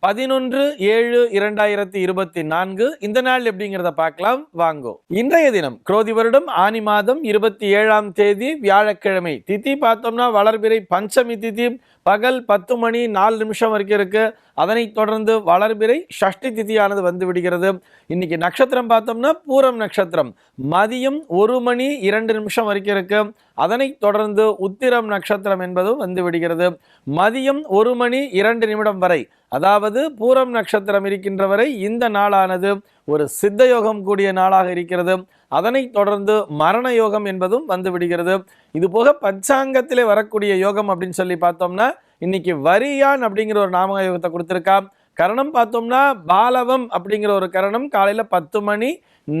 பதினொன்று ஏழு இரண்டாயிரத்தி இருபத்தி நான்கு. இந்த நாள் எப்படிங்கிறத பார்க்கலாம். வாங்கோ. இன்றைய தினம் குரோதி வருடம் ஆனி மாதம் இருபத்தி ஏழாம் தேதி வியாழக்கிழமை. திதி பார்த்தோம்னா வளர்பிறை பஞ்சமி திதி பகல் பத்து மணி நாலு நிமிஷம் வரைக்கும் இருக்கு. அதனைத் தொடர்ந்து வளர்பிறை ஷஷ்டி திதியானது வந்து விடுகிறது. இன்னைக்கு நட்சத்திரம் பார்த்தோம்னா பூரம் நட்சத்திரம். மதியம் ஒரு மணி இரண்டு நிமிஷம் வரைக்கும் இருக்குது அதனைத் தொடர்ந்து உத்திரம் நட்சத்திரம் என்பதும் வந்து விடுகிறது. மதியம் ஒரு மணி இரண்டு நிமிடம் வரை அதாவது பூரம் நட்சத்திரம் இருக்கின்ற வரை இந்த நாளானது ஒரு சித்த யோகம் கூடிய நாளாக இருக்கிறது. அதனைத் தொடர்ந்து மரண யோகம் என்பதும் வந்து விடுகிறது. இது போக பஞ்சாங்கத்திலே வரக்கூடிய யோகம் அப்படின்னு சொல்லி பார்த்தோம்னா இன்னைக்கு வரியான் அப்படிங்கிற ஒரு நாமக யோகத்தை கொடுத்துருக்கா. கரணம் பார்த்தோம்னா பாலவம் அப்படிங்கிற ஒரு கரணம் காலையில் பத்து மணி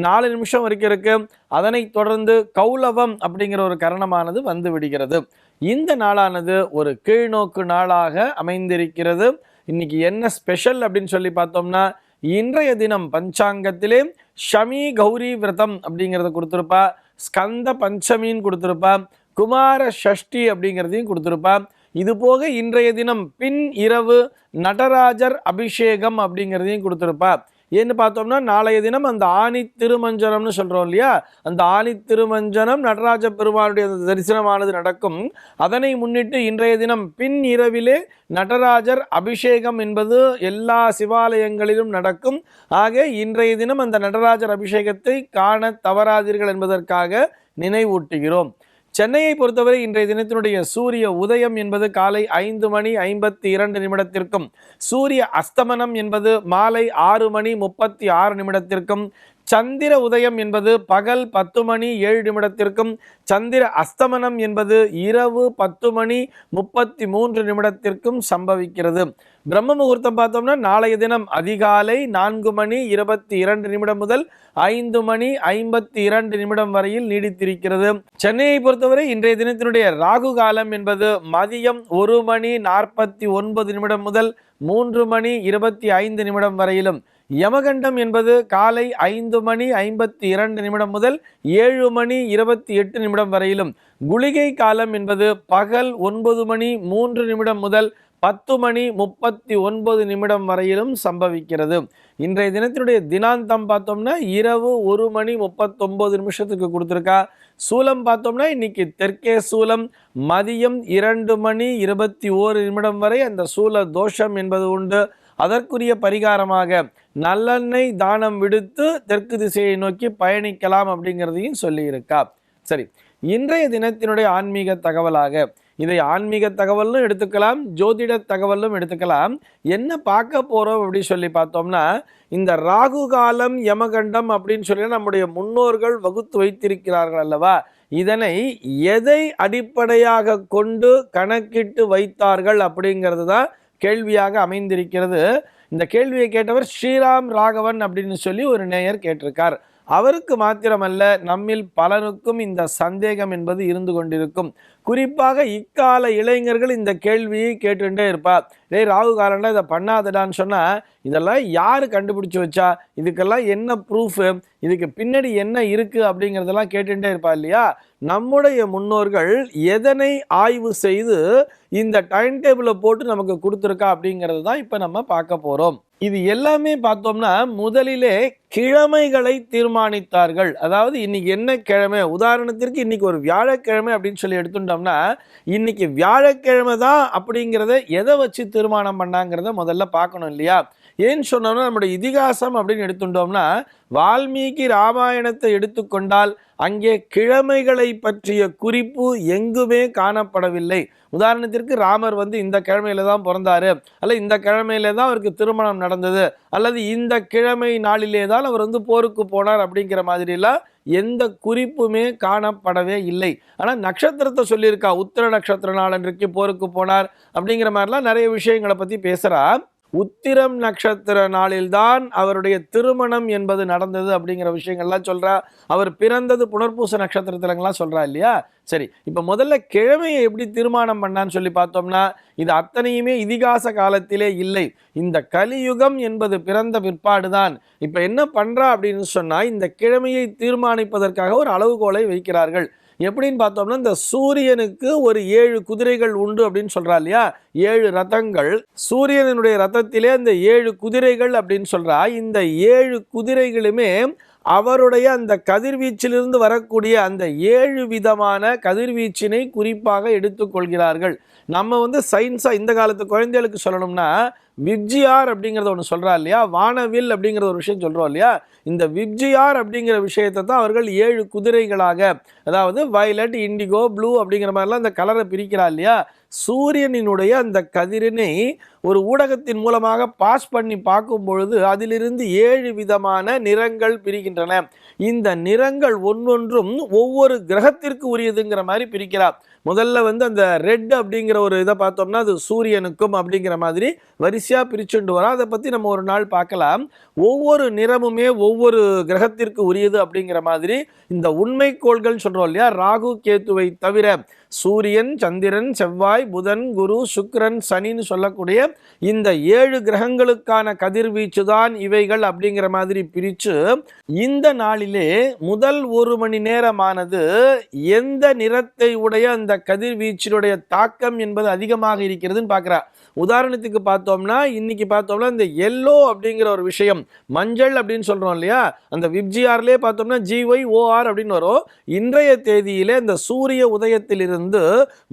நாலு நிமிஷம் வரைக்கும் இருக்கு. அதனை தொடர்ந்து கௌலவம் அப்படிங்கிற ஒரு கரணமானது வந்து விடுகிறது. இந்த நாளானது ஒரு கீழ்நோக்கு நாளாக அமைந்திருக்கிறது. இன்னைக்கு என்ன ஸ்பெஷல் அப்படின்னு சொல்லி பார்த்தோம்னா இன்றைய தினம் பஞ்சாங்கத்திலே ஷமி கௌரி விரதம் அப்படிங்கிறத கொடுத்துருப்பா. ஸ்கந்த பஞ்சமின்னு கொடுத்துருப்பா. குமார ஷஷ்டி அப்படிங்கிறதையும் கொடுத்துருப்பா. இது போக இன்றைய தினம் பின் இரவு நடராஜர் அபிஷேகம் அப்படிங்கிறதையும் கொடுத்துருப்பா. ஏன்னு பார்த்தோம்னா நாளைய தினம் அந்த ஆணி திருமஞ்சனம்னு சொல்கிறோம் இல்லையா? அந்த ஆணி திருமஞ்சனம் நடராஜ பெருமானுடைய அந்த தரிசனமானது நடக்கும். அதனை முன்னிட்டு இன்றைய தினம் பின் இரவிலே நடராஜர் அபிஷேகம் என்பது எல்லா சிவாலயங்களிலும் நடக்கும். ஆக இன்றைய தினம் அந்த நடராஜர் அபிஷேகத்தை காண தவறாதீர்கள் என்பதற்காக நினைவூட்டுகிறோம். சென்னையை பொறுத்தவரை இன்றைய தினத்தினுடைய சூரிய உதயம் என்பது காலை ஐந்து மணி ஐம்பத்தி இரண்டு நிமிடத்திற்கும் சூரிய அஸ்தமனம் என்பது மாலை ஆறு மணி முப்பத்தி ஆறு நிமிடத்திற்கும் சந்திர உதயம் என்பது பகல் பத்து மணி ஏழு நிமிடத்திற்கும் சந்திர அஸ்தமனம் என்பது இரவு பத்து மணி முப்பத்தி மூன்று நிமிடத்திற்கும் சம்பவிக்கிறது. பிரம்ம முகூர்த்தம் பார்த்தோம்னா நாளைய தினம் அதிகாலை நான்கு மணி இருபத்தி இரண்டு நிமிடம் முதல் ஐந்து மணி ஐம்பத்தி இரண்டு நிமிடம் வரையில் நீடித்திருக்கிறது. சென்னையை பொறுத்தவரை இன்றைய தினத்தினுடைய ராகு காலம் என்பது மதியம் ஒரு மணி நாற்பத்தி ஒன்பது நிமிடம் முதல் மூன்று மணி இருபத்தி ஐந்து நிமிடம் வரையிலும். யமகண்டம் என்பது காலை ஐந்து மணி ஐம்பத்தி இரண்டு நிமிடம் முதல் ஏழு மணி இருபத்தி எட்டு நிமிடம் வரையிலும். குளிகை காலம் என்பது பகல் ஒன்பது மணி மூன்று நிமிடம் முதல் பத்து மணி முப்பத்தி ஒன்பது நிமிடம் வரையிலும் சம்பவிக்கிறது. இன்றைய தினத்தினுடைய தினாந்தம் பார்த்தோம்னா இரவு ஒரு மணி முப்பத்தொன்பது நிமிஷத்துக்கு கொடுத்துருக்கா. சூலம் பார்த்தோம்னா இன்னைக்கு தெற்கே சூலம் மதியம் இரண்டு மணி இருபத்தி ஓரு நிமிடம் வரை அந்த சூல தோஷம் என்பது உண்டு. அதற்குரிய பரிகாரமாக நல்லெண்ணெய் தானம் விடுத்து தெற்கு திசையை நோக்கி பயணிக்கலாம் அப்படிங்கிறதையும் சொல்லியிருக்கா. சரி இன்றைய தினத்தினுடைய ஆன்மீக தகவலாக இதை ஆன்மீக தகவலும் எடுத்துக்கலாம் ஜோதிட தகவலும் எடுத்துக்கலாம். என்ன பார்க்க போகிறோம் அப்படின்னு சொல்லி பார்த்தோம்னா இந்த ராகு காலம் யமகண்டம் அப்படின்னு சொல்லி நம்முடைய முன்னோர்கள் வகுத்து வைத்திருக்கிறார்கள் அல்லவா? இதனை எதை அடிப்படையாக கொண்டு கணக்கிட்டு வைத்தார்கள் அப்படிங்கிறது தான் கேள்வியாக அமைந்திருக்கிறது. இந்த கேள்வியை கேட்டவர் ஸ்ரீராம் ராகவன் அப்படின்னு சொல்லி ஒரு நேயர் கேட்டிருக்கார். அவருக்கு மாத்திரமல்ல நம்மில் பலருக்கும் இந்த சந்தேகம் என்பது இருந்து கொண்டிருக்கும். குறிப்பாக இக்கால இளைஞர்கள் இந்த கேள்வியை கேட்டுட்டே இருப்பார். டேய் ராகு காலம்ல இதை பண்ணாதடான்னு சொன்னால் இதெல்லாம் யார் கண்டுபிடிச்சி வச்சா? இதுக்கெல்லாம் என்ன ப்ரூஃபு இதுக்கு பின்னாடி என்ன இருக்குது அப்படிங்கிறதெல்லாம் கேட்டுகிட்டே இருப்பா இல்லையா? நம்முடைய முன்னோர்கள் எதனை ஆய்வு செய்து இந்த டைம் டேபிளை போட்டு நமக்கு கொடுத்துருக்கா அப்படிங்கிறது தான் இப்போ நம்ம பார்க்க போகிறோம் இது எல்லாமே பார்த்தோம்னா முதலிலே கிழமைகளை தீர்மானித்தார்கள். அதாவது இன்னைக்கு என்ன கிழமை? உதாரணத்திற்கு இன்னைக்கு ஒரு வியாழக்கிழமை அப்படின்னு சொல்லி எடுத்துட்டோம்னா இன்னைக்கு வியாழக்கிழமை தான் அப்படிங்கிறத எதை வச்சு திருமணம் பண்ணாங்கிறத முதல்ல பார்க்கணும் இல்லையா? ஏன்னு சொன்னோம்னா நம்முடைய இதிகாசம் அப்படின்னு எடுத்துட்டோம்னா வால்மீகி ராமாயணத்தை எடுத்துக்கொண்டால் அங்கே கிழமைகளை பற்றிய குறிப்பு எங்குமே காணப்படவில்லை. உதாரணத்திற்கு ராமர் வந்து இந்த கிழமையில தான் பிறந்தாரு. அல்ல இந்த கிழமையில தான் அவருக்கு திருமணம் நடந்தது. அல்லது இந்த கிழமை நாளிலே தான் அவர் வந்து போருக்கு போனார் அப்படிங்கிற மாதிரிலாம் எந்த குறிப்புமே காணப்படவே இல்லை. ஆனால் நட்சத்திரத்தை சொல்லியிருக்கா. உத்திர நட்சத்திர நாளன்றைக்கு போருக்கு போனார் அப்படிங்கிற மாதிரிலாம் நிறைய விஷயங்களை பற்றி பேசுகிறா உத்திரம் நட்சத்திர நாளில்தான் அவருடைய திருமணம் என்பது நடந்தது அப்படிங்கிற விஷயங்கள்லாம் சொல்கிறா அவர் பிறந்தது புனர்பூச நட்சத்திரத்திலங்கெல்லாம் சொல்கிறா இல்லையா? சரி இப்போ முதல்ல கிழமையை எப்படி தீர்மானம் பண்ணான்னு சொல்லி பார்த்தோம்னா இது அத்தனையுமே இதிகாச காலத்திலே இல்லை. இந்த கலியுகம் என்பது பிறந்த பிற்பாடு தான் இப்போ என்ன பண்ணுறா அப்படின்னு சொன்னால் இந்த கிழமையை தீர்மானிப்பதற்காக ஒரு அளவுகோலை வைக்கிறார்கள். எப்படின்னு பார்த்தோம்னா இந்த சூரியனுக்கு ஒரு ஏழு குதிரைகள் உண்டு அப்படின்னு சொல்கிறா இல்லையா? ஏழு ரதங்கள். சூரியனுடைய ரதத்திலே அந்த ஏழு குதிரைகள் அப்படின்னு சொல்கிறா இந்த ஏழு குதிரைகளுமே அவருடைய அந்த கதிர்வீச்சிலிருந்து வரக்கூடிய அந்த ஏழு விதமான கதிர்வீச்சினை குறிப்பாக எடுத்துக்கொள்கிறார்கள் நம்ம வந்து சயின்ஸாக இந்த காலத்து குழந்தைகளுக்கு சொல்லணும்னா விப்ஜிஆர் அப்படிங்கிறத ஒன்று சொல்கிறா இல்லையா? வானவில் அப்படிங்கிற ஒரு விஷயம் சொல்கிறோம் இல்லையா? இந்த விப்ஜிஆர் அப்படிங்கிற விஷயத்தை தான் அவர்கள் ஏழு குதிரைகளாக அதாவது வயலட் இண்டிகோ ப்ளூ அப்படிங்கிற மாதிரிலாம் அந்த கலரை பிரிக்கிறா இல்லையா? சூரியனினுடைய அந்த கதிரினை ஒரு ஊடகத்தின் மூலமாக பாஸ் பண்ணி பார்க்கும் பொழுது அதிலிருந்து ஏழு விதமான நிறங்கள் பிரிக்கின்றன இந்த நிறங்கள் ஒவ்வொன்றும் ஒவ்வொரு கிரகத்திற்கு உரியதுங்கிற மாதிரி பிரிக்கிறார் முதல்ல வந்து அந்த ரெட் அப்படிங்கிற ஒரு இதை பார்த்தோம்னா அது சூரியனுக்கும் அப்படிங்கிற மாதிரி வரிசையாக பிரிச்சுண்டு வரோம். அதை பற்றி நம்ம ஒரு நாள் பார்க்கலாம். ஒவ்வொரு நிறமுமே ஒவ்வொரு கிரகத்திற்கு உரியது அப்படிங்கிற மாதிரி இந்த உண்மை கோள்கள் சொல்கிறோம் இல்லையா? ராகு கேத்துவை தவிர சூரியன் சந்திரன் செவ்வாய் புதன் குரு சுக்கரன் சனின்னு சொல்லக்கூடிய இந்த ஏழு கிரகங்களுக்கான கதிர்வீச்சு தான் இவைகள் அப்படிங்கிற மாதிரி பிரித்து இந்த நாளிலே முதல் ஒரு மணி நேரமானது எந்த நிறத்தை உடைய அந்த கதிர்வீச்சினுடைய தாக்கம் என்பது அதிகமாக இருக்கிறதுன்னு பார்க்குறா. உதாரணத்துக்கு பார்த்தோம்னா இன்னைக்கு பார்த்தோம்னா இந்த எல்லோ அப்படிங்கிற ஒரு விஷயம் மஞ்சள் அப்படின்னு சொல்கிறோம் இல்லையா? அந்த விப்ஜிஆர்லேயே பார்த்தோம்னா ஜிஒய் ஓஆர் அப்படின்னு வரும். இன்றைய தேதியிலே இந்த சூரிய உதயத்திலிருந்து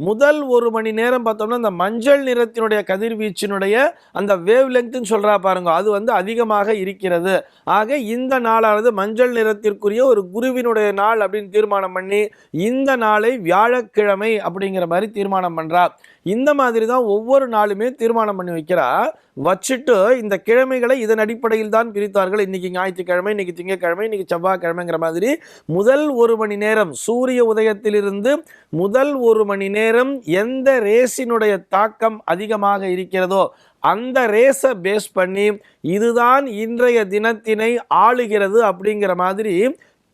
முதல் ஒரு மணி நேரம் பார்த்தோம்னா இந்த மஞ்சள் நிறத்தினுடைய கதிர்வீச்சு கதிர்வீச்சினுடைய அந்த வேவ் லெங்க்னு சொல்றா பாருங்க அது வந்து அதிகமாக இருக்கிறது. ஆக இந்த நாளானது மஞ்சள் நிறத்திற்குரிய ஒரு குருவினுடைய நாள் அப்படின்னு தீர்மானம் பண்ணி இந்த நாளை வியாழக்கிழமை அப்படிங்கிற மாதிரி தீர்மானம் பண்றா. இந்த மாதிரி தான் ஒவ்வொரு நாளுமே தீர்மானம் பண்ணி வைக்கிறா. வச்சுட்டு இந்த கிழமைகளை இதன் அடிப்படையில் தான் பிரித்தார்கள். இன்னைக்கு ஞாயிற்றுக்கிழமை இன்னைக்கு திங்கக்கிழமை இன்னைக்கு செவ்வாய்க்கிழமைங்கிற மாதிரி முதல் ஒரு மணி நேரம் சூரிய உதயத்திலிருந்து முதல் ஒரு மணி நேரம் எந்த ரேஸினுடைய தாக்கம் அதிகமாக இருக்கிறதோ அந்த ரேஸை பேஸ் பண்ணி இதுதான் இன்றைய தினத்தினை ஆளுகிறது அப்படிங்கிற மாதிரி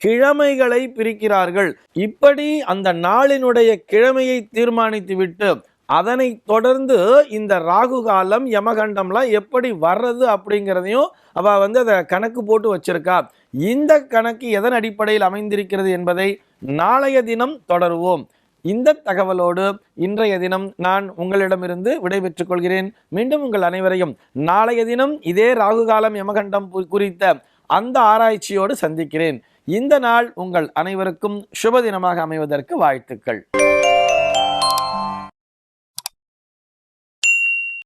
கிழமைகளை பிரிக்கிறார்கள். இப்படி அந்த நாளினுடைய கிழமையை தீர்மானித்து விட்டு அதனை தொடர்ந்து இந்த ராகு காலம் யமகண்டம்லாம் எப்படி வர்றது அப்படிங்கிறதையும் அவ வந்து அதை கணக்கு போட்டு வச்சிருக்கா. இந்த கணக்கு எதன் அடிப்படையில் அமைந்திருக்கிறது என்பதை நாளைய தினம் தொடருவோம். இந்த தகவலோடு இன்றைய தினம் நான் உங்களிடமிருந்து விடைபெற்றுக் கொள்கிறேன். மீண்டும் உங்கள் அனைவரையும் நாளைய தினம் இதே ராகுகாலம் யமகண்டம் குறித்த அந்த ஆராய்ச்சியோடு சந்திக்கிறேன். இந்த நாள் உங்கள் அனைவருக்கும் சுப தினமாக அமைவதற்கு வாழ்த்துக்கள்.